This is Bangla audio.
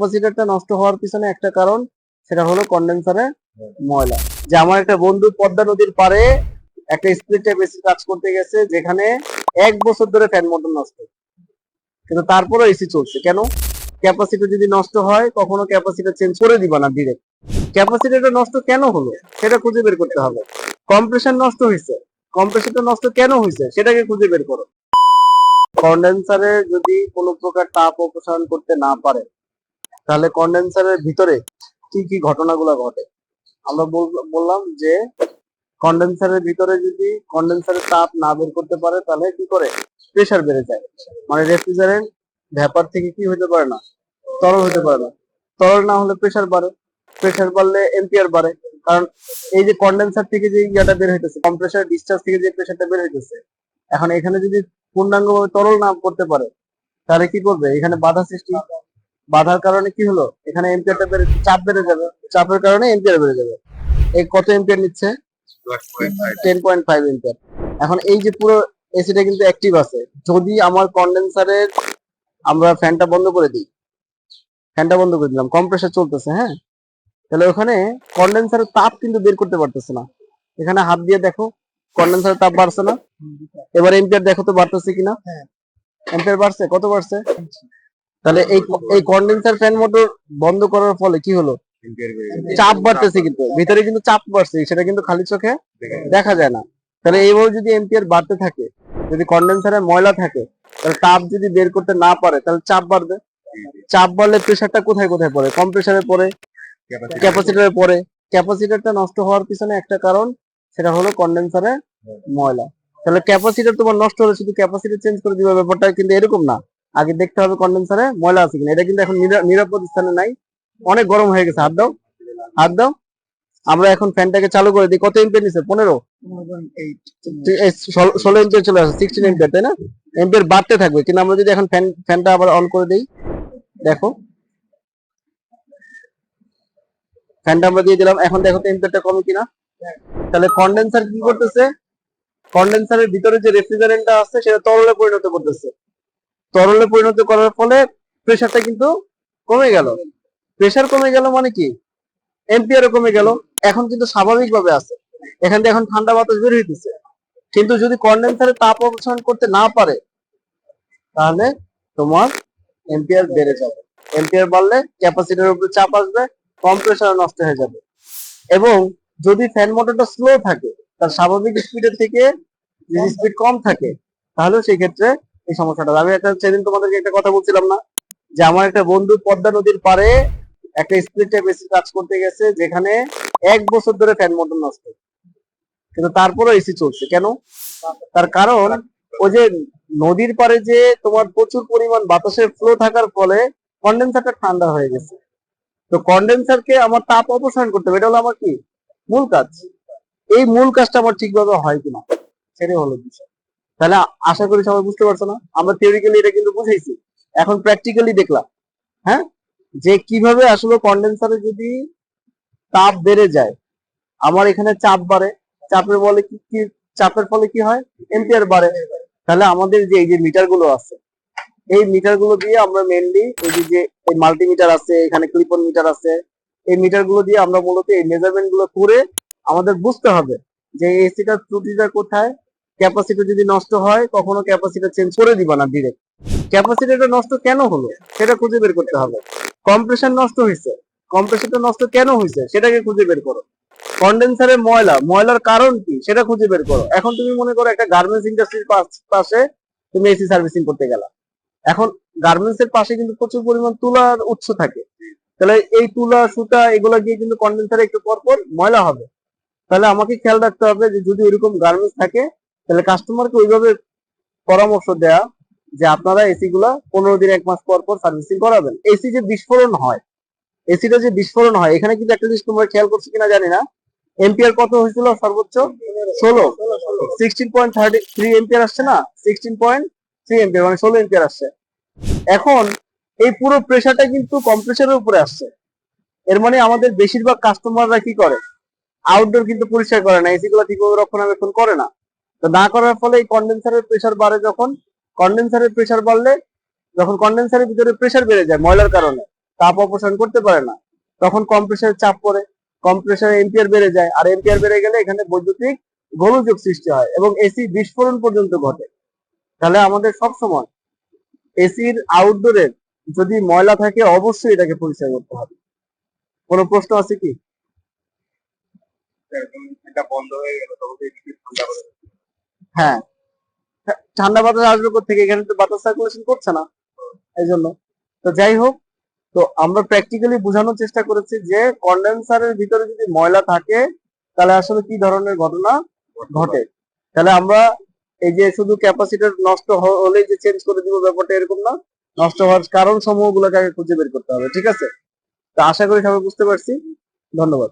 ক্যাপাসিটরটা নষ্ট হওয়ার পিছনে একটা কারণ, সেটা হলো কন্ডেন্সারে ময়লা। যে আমার একটা বন্ধু পদ্মা নদীর পারে একটা স্প্লিট টাইপ এসি কাজ করতে গেছে, যেখানে এক বছর ধরে ফ্যান মোটর নষ্ট কিন্তু তারপরে এসি চলছে। কেন? ক্যাপাসিটর যদি নষ্ট হয়, কখনো ক্যাপাসিটর চেঞ্জ করে দিবা না ডিরেক্ট ক্যাপাসিটরটা নষ্ট কেন হলো? সেটা খুঁজে বের করতে হবে। কম্প্রেশন নষ্ট হয়েছে। কম্প্রেশনটা নষ্ট কেন হয়েছে? সেটাকে খুঁজে বের করো। কন্ডেন্সারে যদি কোনো প্রকার তাপ অপসারণ করতে না পারে তাহলে কন্ডেন্সারের ভিতরে কি কি ঘটনাগুলো ঘটে? আমরা বললাম যে কন্ডেন্সারের ভিতরে যদি কন্ডেন্সারের তাপ না বের করতে পারে, তাহলে কি করে? প্রেসার বেড়ে যায়। মানে রেফ্রিজারেন্ট ভ্যাপার থেকে কি হতে পারে না? তরল হতে পারে না। তরল না হলে প্রেসার বাড়ে। প্রেসার বাড়লে এম্পিয়ার বাড়ে। কারণ এই যে কন্ডেন্সার থেকে যে ইয়াটা বের হইতেছে কম্প্রেসার ডিসচার্জ থেকে যে প্রেসারটা বের হইতেছে, এখন এখানে যদি পূর্ণাঙ্গভাবে তরল না করতে পারে, তাহলে কি করবে? এখানে বাধা সৃষ্টি বাধার কারণে কি হলো? এখানে এম্পিয়ারটা বেড়ে চাপ বেড়ে যাবে। চাপের কারণে এম্পিয়ার বেড়ে যাবে। এই কত এম্পিয়ার নিচ্ছে? টেন পয়েন্ট ফাইভ এম্পিয়ার এখন এই যে পুরো এসিটা কিন্তু অ্যাক্টিভ আছে। যদি আমার কন্ডেন্সারের আমরা ফ্যানটা বন্ধ করে দিই। ফ্যানটা বন্ধ করে দিলাম। কম্প্রেসার চলতেছে হ্যাঁ? তাহলে ওখানে কন্ডেন্সারের তাপ কিন্তু বের করতে পারতেছে না। এখানে হাত দিয়ে দেখো কন্ডেন্সারের তাপ বাড়ছে না। এবার এম্পিয়ার দেখো তো বাড়তেছে কিনা। এম্পিয়ার বাড়ছে? কত বাড়ছে? তাহলে এই এই কন্ডেন্সার ফ্যান মোটর বন্ধ করার ফলে কি হলো? চাপ বাড়তেছে কিন্তু। ভিতরে কিন্তু চাপ বাড়ছে সেটা কিন্তু খালি চোখে দেখা যায় না। তাহলে এইভাবে যদি এম্পিয়ার বাড়তে থাকে যদি কন্ডেন্সারে ময়লা থাকে তাহলে তাপ যদি বের করতে না পারে তাহলে চাপ বাড়বে। চাপ বাড়লে প্রেসারটা কোথায় কোথায় পড়ে? কম্প্রেসারে পড়ে ক্যাপাসিটরে পড়ে। ক্যাপাসিটরটা নষ্ট হওয়ার পিছনে একটা কারণ সেটা হলো কন্ডেন্সারে ময়লা। তাহলে ক্যাপাসিটর তোমার নষ্ট হলে শুধু ক্যাপাসিটর চেঞ্জ করে দিবে ব্যাপারটা কিন্তু এরকম না। আগে দেখতে হবে কন্ডেন্সারে ময়লা আছে কিনা। এটা কিন্তু এখন নিরাপদ স্থানে নাই। অনেক গরম হয়ে গেছে। হাত দাও। হাত দাও। আমরা এখন ফ্যানটাকে চালু করে দিই। কত এম্পিয়ার নিছে? পনেরো? ষোলো এম্পিয়ার চলে আসে। সিক্সটিন এম্পিয়ার তাই না? এম্পিয়ার বাড়তে থাকবে। কিন্তু আমরা যদি এখন ফ্যান ফ্যানটা আবার অন করে দিই, দেখো। ফ্যানটা আমরা দিয়ে দিলাম। এখন দেখো তো কমে কিনা। তাহলে কন্ডেন্সার কি করতেছে? কন্ডেন্সারের ভিতরে যে রেফ্রিজারেন্টটা আছে, সেটা তরলে পরিণত করতেছে। তরলে পরিণত করার ফলে প্রেশারটা কিন্তু কমে গেল। প্রেশার কমে গেল মানে কি? এম্পিয়ারও কমে গেল। এখন কিন্তু স্বাভাবিকভাবে আছে। এখান থেকে এখন ঠান্ডা বাতাস বের হইতেছে। কিন্তু যদি কন্ডেন্সারে তাপ অপসারণ করতে না পারে, তাহলে তোমার এম্পিয়ার বেড়ে যাবে। এম্পিয়ার বাড়লে ক্যাপাসিটির উপরে চাপ আসবে কম্প্রেসার নষ্ট হয়ে যাবে। এবং যদি ফ্যান মোটরটা স্লো থাকে, তার স্বাভাবিক স্পিডের থেকে স্পিড কম থাকে, তাহলে সেই ক্ষেত্রে এই সমস্যাটা। আমি একটা সেদিন তোমাদেরকে একটা কথা বলছিলাম না, যে আমার একটা বন্ধু পদ্মা নদীর পারে একটা স্প্লিট টাইপ এসি কাজ করতে গেছে, যেখানে এক বছর ধরে ফ্যান মোটর নষ্ট। কিন্তু তারপরে এসি চলছে। কেন? তার কারণ ওই যে নদীর পারে যে তোমার প্রচুর পরিমাণ বাতাসের ফ্লো থাকার ফলে কন্ডেন্সারটা ঠান্ডা হয়ে গেছে। তো কন্ডেন্সারকে আমার তাপ অপসারণ করতে হবে। এটা হলো আমার কি? মূল কাজ। এই মূল কাজটা আমার ঠিকভাবে হয় কিনা, সেটাই হলো বিষয়। তাহলে আশা করি সবাই বুঝতে পারছ না। আমরা থিওরিক্যালি এটা কিন্তু বুঝাইছি। এখন প্র্যাকটিক্যালি দেখলাম হ্যাঁ? যে কীভাবে আসলে কন্ডেন্সারে যদি তাপ বেড়ে যায়, আমার এখানে চাপ বাড়ে, চাপের বলে কি কি, চাপের ফলে কি হয়? এম্পিয়ার বাড়ে। তাহলে আমাদের যে এই যে মিটারগুলো আছে, এই মিটারগুলো দিয়ে আমরা মেনলি এই যে- মাল্টিমিটার আছে, এখানে ক্লিপন মিটার আছে, এই মিটারগুলো দিয়ে আমরা মূলত এই মেজারমেন্টগুলো করে আমাদের বুঝতে হবে যে এসিটার ত্রুটিটা কোথায় ক্যাপাসিটি যদি নষ্ট হয়, কখনো ক্যাপাসিটি চেঞ্জ করে দিবা না ডিরেক্ট ক্যাপাসিটিটা নষ্ট কেন হলো? সেটা খুঁজে বের করতে হবে। কম্প্রেশন নষ্ট হয়েছে কম্প্রেশনটা নষ্ট কেন হয়েছে সেটাকে খুঁজে বের করো। কন্ডেন্সারে ময়লা। ময়লার কারণ কি? সেটা খুঁজে বের করো। এখন তুমি মনে করো একটা গার্মেন্টস ইন্ডাস্ট্রির পাশে তুমি এসি সার্ভিসিং করতে গেলা। এখন গার্মেন্টস এর পাশে কিন্তু প্রচুর পরিমাণ তুলার উৎস থাকে। তাহলে এই তুলা, সুতা এগুলা গিয়ে কিন্তু কন্ডেন্সারে একটু পর পর ময়লা হবে। তাহলে আমাকে খেয়াল রাখতে হবে যে যদি এরকম গার্মেন্টস থাকে তাহলে কাস্টমারকে ওইভাবে পরামর্শ দেয়া যে আপনারা এসি গুলা পনেরো দিন, এক মাস পর পর সার্ভিসিং করাবেন। এসি যে বিস্ফোরণ হয় এসিটা যে বিস্ফোরণ হয়, এখানে কিন্তু একটা জিনিস তোমরা খেয়াল করছ কিনা জানি না। এম্পিয়ার কত হয়েছিল সর্বোচ্চ? ষোলো। Sixteen point thirty three ampere আসছে না? সিক্সটিন পয়েন্ট থ্রি এম্পিয়ার মানে ষোলো এম্পিয়ার আসছে। এখন এই পুরো প্রেসারটা কিন্তু কম্প্রেসারের উপরে আসছে। এর মানে আমাদের বেশিরভাগ কাস্টমাররা কি করে? আউটডোর কিন্তু পরিষ্কার করে না এসি গুলো ঠিকভাবে রক্ষণাবেক্ষণ করে না। তো না করার ফলে এই কন্ডেন্সারের প্রেসার বাড়ে যখন। কন্ডেন্সারের প্রেসার বাড়লে যখন কন্ডেন্সারের ভিতরে প্রেসার বেড়ে যায় ময়লার কারণে, তাপ অপসারণ করতে পারে না। তখন কম্প্রেসারের চাপ পড়ে কম্প্রেসার এম্পিয়ার বেড়ে যায়। আর এম্পিয়ার বেড়ে গেলে এখানে বৈদ্যুতিক গোলযোগ সৃষ্টি হয় এবং এসি বিস্ফোরণ পর্যন্ত ঘটে। তাহলে আমাদের সব সময় এসির আউটডোরের যদি ময়লা থাকে, অবশ্যই এটাকে পরিষ্কার করতে হবে। কোনো প্রশ্ন আছে কি? এটা বন্ধ হয়ে গেল তখন তো এদিকে ঠান্ডা করে হ্যাঁ। ঠান্ডা বাতাস আসবে থেকে এখানে তো বাতাস সার্কুলেশন করছে না। এই জন্য তো যাই হোক, তো আমরা প্র্যাকটিক্যালি বোঝানোর চেষ্টা করেছি যে কন্ডেন্সারের ভিতরে যদি ময়লা থাকে, তাহলে আসলে কি ধরনের ঘটনা ঘটে? তাহলে আমরা এই যে শুধু ক্যাপাসিটর নষ্ট হ- হলেই যে চেঞ্জ করে দিব ব্যাপারটা এরকম না। নষ্ট হওয়ার কারণ সমূহগুলোকে আগে খুঁজে বের করতে হবে, ঠিক আছে? তো আশা করি সবাই বুঝতে পারছি। ধন্যবাদ।